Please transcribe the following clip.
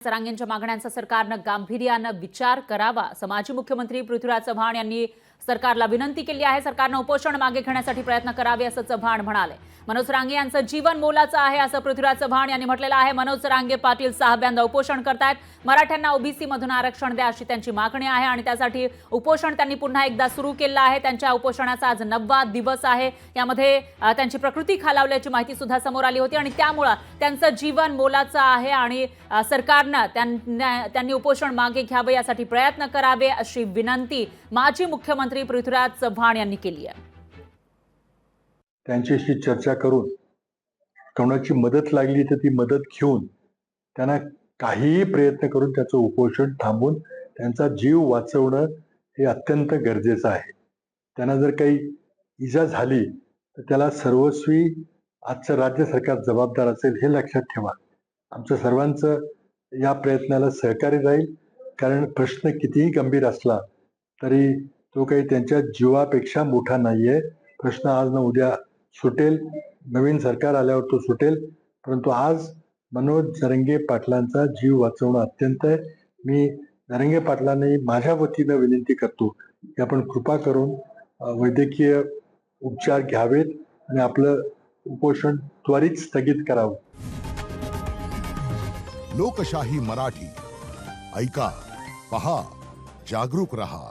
सरांगेंच्या मागण्यांचा सरकारनं गांभीर्यानं विचार करावा. असं माजी मुख्यमंत्री पृथ्वीराज चव्हाण यांनी सरकारला विनंती केली आहे. सरकारनं उपोषण मागे घेण्यासाठी प्रयत्न करावे असं चव्हाण म्हणाले. मनोज रांगे यांचं जीवन मोलाचं आहे असं पृथ्वीराज चव्हाण यांनी म्हटलेलं आहे. मनोज रांगे पाटील सहाव्यांदा उपोषण करतायत. मराठ्यांना ओबीसी मधून आरक्षण द्या अशी त्यांची मागणी आहे आणि त्यासाठी उपोषण त्यांनी पुन्हा एकदा सुरू केलं आहे. त्यांच्या उपोषणाचा आज नववा दिवस आहे. यामध्ये त्यांची प्रकृती खालावल्याची माहिती सुद्धा समोर आली होती आणि त्यामुळं त्यांचं जीवन मोलाचं आहे आणि सरकारनं त्यांनी उपोषण मागे घ्यावे यासाठी प्रयत्न करावे अशी विनंती माजी मुख्यमंत्री पृथ्वीराज चव्हाण यांनी केली आहे. त्यांच्याशी चर्चा करून कोणाची मदत लागली तर ती मदत घेऊन त्यांना काहीही प्रयत्न करून त्याचं उपोषण थांबून त्यांचा जीव वाचवणं हे अत्यंत गरजेचं आहे. त्यांना जर काही इजा झाली तर त्याला सर्वस्वी आजचं राज्य सरकार जबाबदार असेल हे लक्षात ठेवा. आमचं सर्वांचं या प्रयत्नाला सहकार्य राहील. कारण प्रश्न कितीही गंभीर असला तरी तो काही त्यांच्या जीवापेक्षा मोठा नाहीये. प्रश्न आज ना उद्या सुटेल. नवीन सरकार आल्यावर तो सुटेल. परंतु आज मनोज जरंगे पाटलांचा जीव वाचवणं अत्यंत आहे. मी जरंगे पाटलांनाही माझ्या वतीनं विनंती करतो की आपण कृपा करून वैद्यकीय उपचार घ्यावेत आणि आपलं उपोषण त्वरित स्थगित करावं. लोकशाही मराठी. ऐका पहा जागरूक रहा.